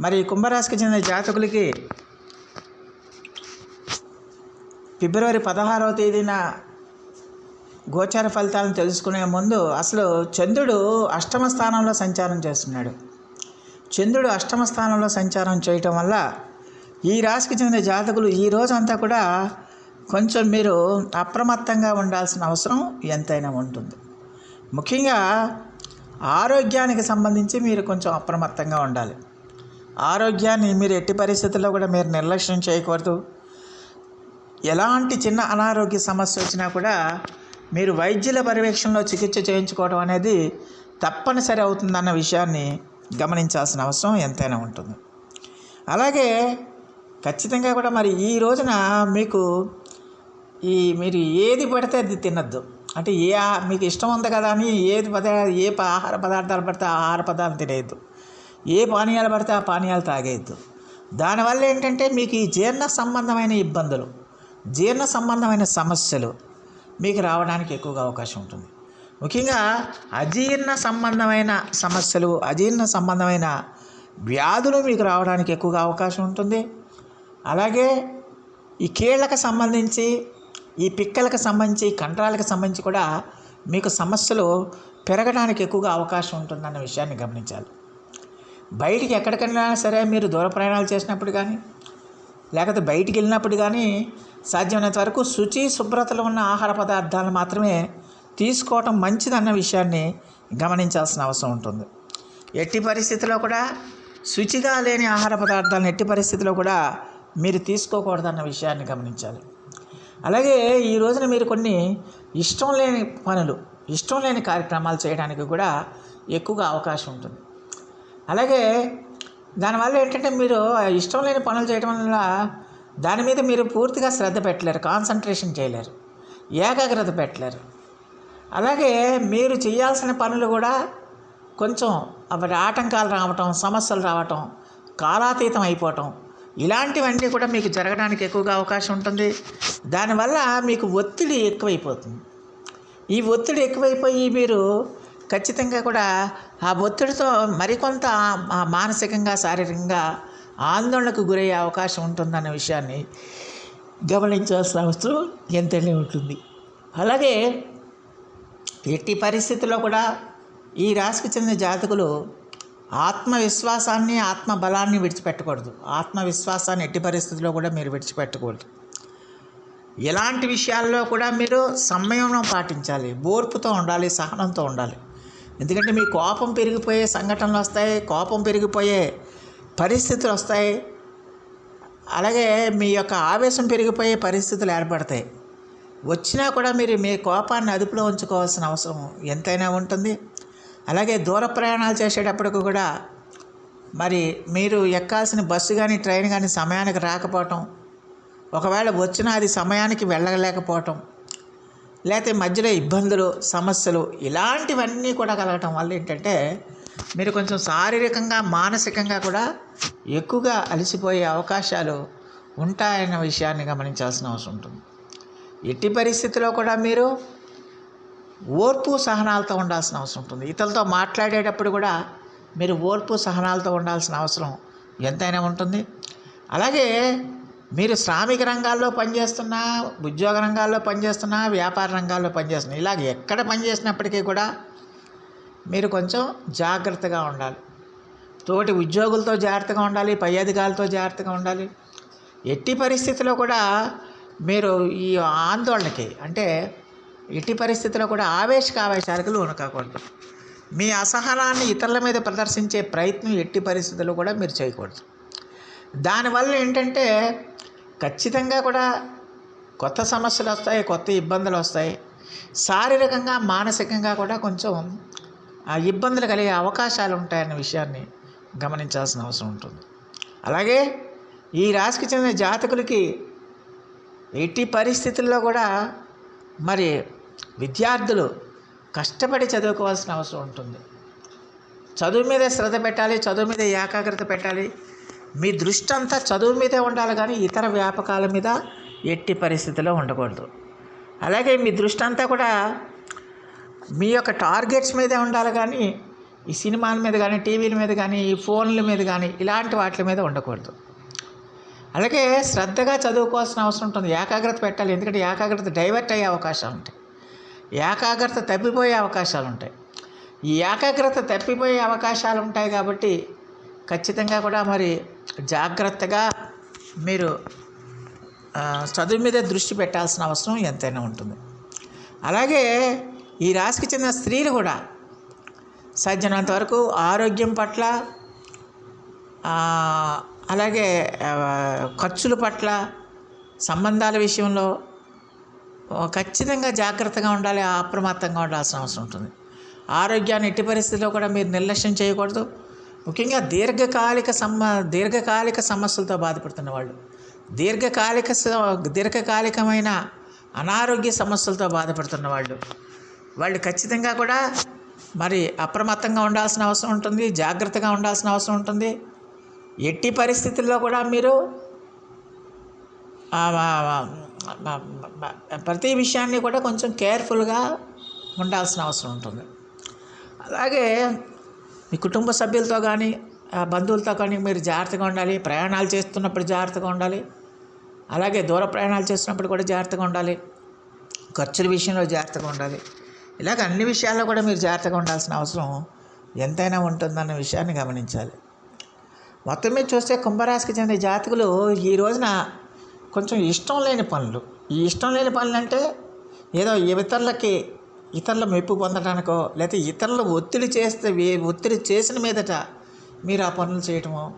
మరి కుంభరాశికి చెందిన జాతకులకి ఫిబ్రవరి పదహారవ తేదీన గోచార ఫలితాలను తెలుసుకునే ముందు అసలు చంద్రుడు అష్టమ స్థానంలో సంచారం చేస్తున్నాడు. చంద్రుడు అష్టమ స్థానంలో సంచారం చేయటం వల్ల ఈ రాశికి చెందిన జాతకులు ఈ రోజంతా కూడా కొంచెం మీరు అప్రమత్తంగా ఉండాల్సిన అవసరం ఎంతైనా ఉంటుంది. ముఖ్యంగా ఆరోగ్యానికి సంబంధించి మీరు కొంచెం అప్రమత్తంగా ఉండాలి. ఆరోగ్యాన్ని మీరు ఎట్టి పరిస్థితుల్లో కూడా మీరు నిర్లక్ష్యం చేయకూడదు. ఎలాంటి చిన్న అనారోగ్య సమస్య వచ్చినా కూడా మీరు వైద్యుల పర్యవేక్షణలో చికిత్స చేయించుకోవడం అనేది తప్పనిసరి అవుతుందన్న విషయాన్ని గమనించాల్సిన అవసరం ఎంతైనా ఉంటుంది. అలాగే ఖచ్చితంగా కూడా మరి ఈ రోజున మీకు ఈ మీరు ఏది పడితే అది తినద్దు. అంటే ఏ మీకు ఇష్టం ఉంది కదా అని ఏది పదార్థ ఏ ఆహార పదార్థాలు పడితే ఆహార పదార్థాలు తినేయద్దు. ఏ పానీయాలు పడితే ఆ పానీయాలు తాగేయద్దు. దానివల్ల ఏంటంటే మీకు ఈ జీర్ణ సంబంధమైన ఇబ్బందులు జీర్ణ సంబంధమైన సమస్యలు మీకు రావడానికి ఎక్కువగా అవకాశం ఉంటుంది. ముఖ్యంగా అజీర్ణ సంబంధమైన సమస్యలు అజీర్ణ సంబంధమైన వ్యాధులు మీకు రావడానికి ఎక్కువగా అవకాశం ఉంటుంది. అలాగే ఈ కీళ్ళకు సంబంధించి ఈ పిక్కలకు సంబంధించి కండరాలకు సంబంధించి కూడా మీకు సమస్యలు పెరగడానికి ఎక్కువగా అవకాశం ఉంటుందన్న విషయాన్ని గమనించాలి. బయటికి ఎక్కడికైనా సరే మీరు దూర ప్రయాణాలు చేసినప్పుడు కానీ లేకపోతే బయటికి వెళ్ళినప్పుడు కానీ సాధ్యమైనంత వరకు శుచి శుభ్రతలో ఉన్న ఆహార పదార్థాలను మాత్రమే తీసుకోవటం మంచిదన్న విషయాన్ని గమనించాల్సిన అవసరం ఉంటుంది. ఎట్టి పరిస్థితిలో కూడా శుచిగా లేని ఆహార పదార్థాలను ఎట్టి పరిస్థితిలో కూడా మీరు తీసుకోకూడదన్న విషయాన్ని గమనించాలి. అలాగే ఈ రోజున మీరు కొన్ని ఇష్టం లేని పనులు ఇష్టం లేని కార్యక్రమాలు చేయడానికి కూడా ఎక్కువగా అవకాశం ఉంటుంది. అలాగే దానివల్ల ఏంటంటే మీరు ఇష్టం లేని పనులు చేయడం వల్ల దాని మీద మీరు పూర్తిగా శ్రద్ధ పెట్టలేరు కాన్సన్ట్రేషన్ చేయలేరు ఏకాగ్రత పెట్టలేరు. అలాగే మీరు చేయాల్సిన పనులు కూడా కొంచెం అవి ఆటంకాలు రావటం సమస్యలు రావటం కాలాతీతం అయిపోవటం ఇలాంటివన్నీ కూడా మీకు జరగడానికి ఎక్కువగా అవకాశం ఉంటుంది. దానివల్ల మీకు ఒత్తిడి ఎక్కువైపోతుంది. ఈ ఒత్తిడి ఎక్కువైపోయి మీరు ఖచ్చితంగా కూడా ఆ ఒత్తిడితో మరికొంత మానసికంగా శారీరకంగా ఆందోళనకు గురయ్యే అవకాశం ఉంటుందన్న విషయాన్ని గమనించాల్సిన అవసరం ఎంతనే ఉంటుంది. అలాగే ఎట్టి పరిస్థితుల్లో కూడా ఈ రాశికి చెందిన జాతకులు ఆత్మవిశ్వాసాన్ని ఆత్మబలాన్ని విడిచిపెట్టకూడదు. ఆత్మవిశ్వాసాన్ని ఎట్టి పరిస్థితుల్లో కూడా మీరు విడిచిపెట్టకూడదు. ఎలాంటి విషయాల్లో కూడా మీరు సంయమనం పాటించాలి. ఓర్పుతో ఉండాలి సహనంతో ఉండాలి. ఎందుకంటే మీ కోపం పెరిగిపోయే సంఘటనలు వస్తాయి కోపం పెరిగిపోయే పరిస్థితులు వస్తాయి. అలాగే మీ యొక్క ఆవేశం పెరిగిపోయే పరిస్థితులు ఏర్పడతాయి. వచ్చినా కూడా మీరు మీ కోపాన్ని అదుపులో ఉంచుకోవాల్సిన అవసరం ఎంతైనా ఉంటుంది. అలాగే దూర ప్రయాణాలు చేసేటప్పటికి కూడా మరి మీరు ఎక్కాల్సిన బస్సు కానీ ట్రైన్ కానీ సమయానికి రాకపోవటం ఒకవేళ వచ్చినా అది సమయానికి వెళ్ళలేకపోవటం లేకపోతే మధ్యలో ఇబ్బందులు సమస్యలు ఇలాంటివన్నీ కూడా కలగటం వల్ల ఏంటంటే మీరు కొంచెం శారీరకంగా మానసికంగా కూడా ఎక్కువగా అలసిపోయే అవకాశాలు ఉంటాయన్న విషయాన్ని గమనించాల్సిన అవసరం ఉంటుంది. ఎట్టి పరిస్థితిలో కూడా మీరు ఓర్పు సహనాలతో ఉండాల్సిన అవసరం ఉంటుంది. ఇతరులతో మాట్లాడేటప్పుడు కూడా మీరు ఓర్పు సహనాలతో ఉండాల్సిన అవసరం ఎంతైనా ఉంటుంది. అలాగే మీరు శ్రామిక రంగాల్లో పనిచేస్తున్నా ఉద్యోగ రంగాల్లో పనిచేస్తున్నా వ్యాపార రంగాల్లో పనిచేస్తున్నా ఇలాగ ఎక్కడ పనిచేసినప్పటికీ కూడా మీరు కొంచెం జాగ్రత్తగా ఉండాలి. తోటి ఉద్యోగులతో జాగ్రత్తగా ఉండాలి పై అధికారులతో జాగ్రత్తగా ఉండాలి. ఎట్టి పరిస్థితిలో కూడా మీరు ఈ ఆందోళనకి అంటే ఎట్టి పరిస్థితిలో కూడా ఆవేశక ఆవేశాలకు లోను కాకూడదు. మీ అసహనాన్ని ఇతరుల మీద ప్రదర్శించే ప్రయత్నం ఎట్టి పరిస్థితుల్లో కూడా మీరు చేయకూడదు. దానివల్ల ఏంటంటే ఖచ్చితంగా కూడా కొత్త సమస్యలు వస్తాయి కొత్త ఇబ్బందులు వస్తాయి. శారీరకంగా మానసికంగా కూడా కొంచెం ఆ ఇబ్బందులు కలిగే అవకాశాలు ఉంటాయన్న విషయాన్ని గమనించాల్సిన అవసరం ఉంటుంది. అలాగే ఈ రాశికి చెందిన జాతకులకి ఎట్టి పరిస్థితుల్లో కూడా మరి విద్యార్థులు కష్టపడి చదువుకోవాల్సిన అవసరం ఉంటుంది. చదువు మీద శ్రద్ధ పెట్టాలి చదువు మీద ఏకాగ్రత పెట్టాలి మీ దృష్టి అంతా చదువు మీదే ఉండాలి కానీ ఇతర వ్యాపకాల మీద ఎట్టి పరిస్థితిలో ఉండకూడదు. అలాగే మీ దృష్టి అంతా కూడా మీ యొక్క టార్గెట్స్ మీదే ఉండాలి కానీ ఈ సినిమాల మీద కానీ టీవీల మీద కానీ ఈ ఫోన్ల మీద కానీ ఇలాంటి వాటి మీద ఉండకూడదు. అలాగే శ్రద్ధగా చదువుకోవాల్సిన అవసరం ఉంటుంది. ఏకాగ్రత పెట్టాలి. ఎందుకంటే ఏకాగ్రత డైవర్ట్ అయ్యే అవకాశాలు ఉంటాయి. ఏకాగ్రత తప్పిపోయే అవకాశాలు ఉంటాయి. ఈ ఏకాగ్రత తప్పిపోయే అవకాశాలు ఉంటాయి కాబట్టి ఖచ్చితంగా కూడా మరి జాగ్రత్తగా మీరు చదువు మీద దృష్టి పెట్టాల్సిన అవసరం ఎంతైనా ఉంటుంది. అలాగే ఈ రాశికి చెందిన స్త్రీలు కూడా సాధ్యమైనంత వరకు ఆరోగ్యం పట్ల అలాగే ఖర్చుల పట్ల సంబంధాల విషయంలో ఖచ్చితంగా జాగ్రత్తగా ఉండాలి అప్రమత్తంగా ఉండాల్సిన అవసరం ఉంటుంది. ఆరోగ్యాన్ని ఎట్టి పరిస్థితుల్లో కూడా మీరు నిర్లక్ష్యం చేయకూడదు. ముఖ్యంగా దీర్ఘకాలిక సమ దీర్ఘకాలిక సమస్యలతో బాధపడుతున్న వాళ్ళు దీర్ఘకాలిక దీర్ఘకాలికమైన అనారోగ్య సమస్యలతో బాధపడుతున్న వాళ్ళు వాళ్ళు ఖచ్చితంగా కూడా మరి అప్రమత్తంగా ఉండాల్సిన అవసరం ఉంటుంది జాగ్రత్తగా ఉండాల్సిన అవసరం ఉంటుంది. ఎట్టి పరిస్థితుల్లో కూడా మీరు ప్రతి విషయాన్ని కూడా కొంచెం కేర్ఫుల్గా ఉండాల్సిన అవసరం ఉంటుంది. అలాగే మీ కుటుంబ సభ్యులతో కానీ ఆ, బంధువులతో కానీ మీరు జాగ్రత్తగా ఉండాలి ప్రయాణాలు చేస్తున్నప్పుడు జాగ్రత్తగా ఉండాలి. అలాగే దూర ప్రయాణాలు చేస్తున్నప్పుడు కూడా జాగ్రత్తగా ఉండాలి. ఖర్చుల విషయంలో జాగ్రత్తగా ఉండాలి. ఇలాగ అన్ని విషయాల్లో కూడా మీరు జాగ్రత్తగా ఉండాల్సిన అవసరం ఎంతైనా ఉంటుందన్న విషయాన్ని గమనించాలి. మొత్తం మీద చూస్తే కుంభరాశికి చెందిన జాతకులు ఈ రోజున కొంచెం ఇష్టం లేని పనులు. ఈ ఇష్టం లేని పనులు అంటే ఏదో ఇతరులకి ఇతరుల మెప్పు పొందడానికో లేకపోతే ఇతరులు ఒత్తిడి చేస్తే ఒత్తిడి చేసిన మీదట మీరు ఆ పనులు చేయటము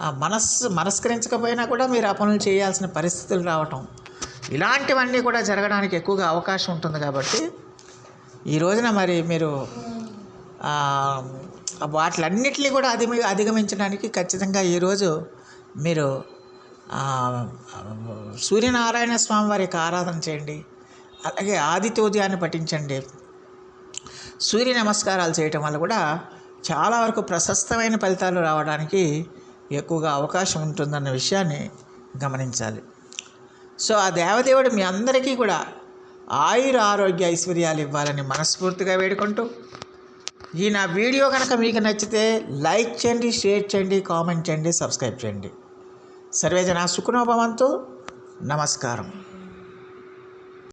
ఆ మనస్సు మనస్కరించకపోయినా కూడా మీరు ఆ పనులు చేయాల్సిన పరిస్థితులు రావటం. ఇలాంటివన్నీ కూడా జరగడానికి ఎక్కువగా అవకాశం ఉంటుంది కాబట్టి ఈ రోజున మరి మీరు వాటిలన్నిటినీ కూడా అధిగమి అధిగమించడానికి ఖచ్చితంగా ఈరోజు మీరు సూర్యనారాయణ స్వామి వారి యొక్క ఆరాధన చేయండి. అలాగే ఆదిత్యోదయాన్ని పఠించండి. సూర్య నమస్కారాలు చేయటం వల్ల కూడా చాలా వరకు ప్రశస్తమైన ఫలితాలు రావడానికి ఎక్కువగా అవకాశం ఉంటుందన్న విషయాన్ని గమనించాలి. సో ఆ దేవదేవుడు మీ అందరికీ కూడా ఆయుర ఆరోగ్య ఐశ్వర్యాలు ఇవ్వాలని మనస్ఫూర్తిగా వేడుకుంటూ ఈ నా వీడియో కనుక మీకు నచ్చితే లైక్ చేయండి షేర్ చేయండి కామెంట్ చేయండి సబ్స్క్రైబ్ చేయండి. సర్వేజన సుఖనోభవంతు. నమస్కారం.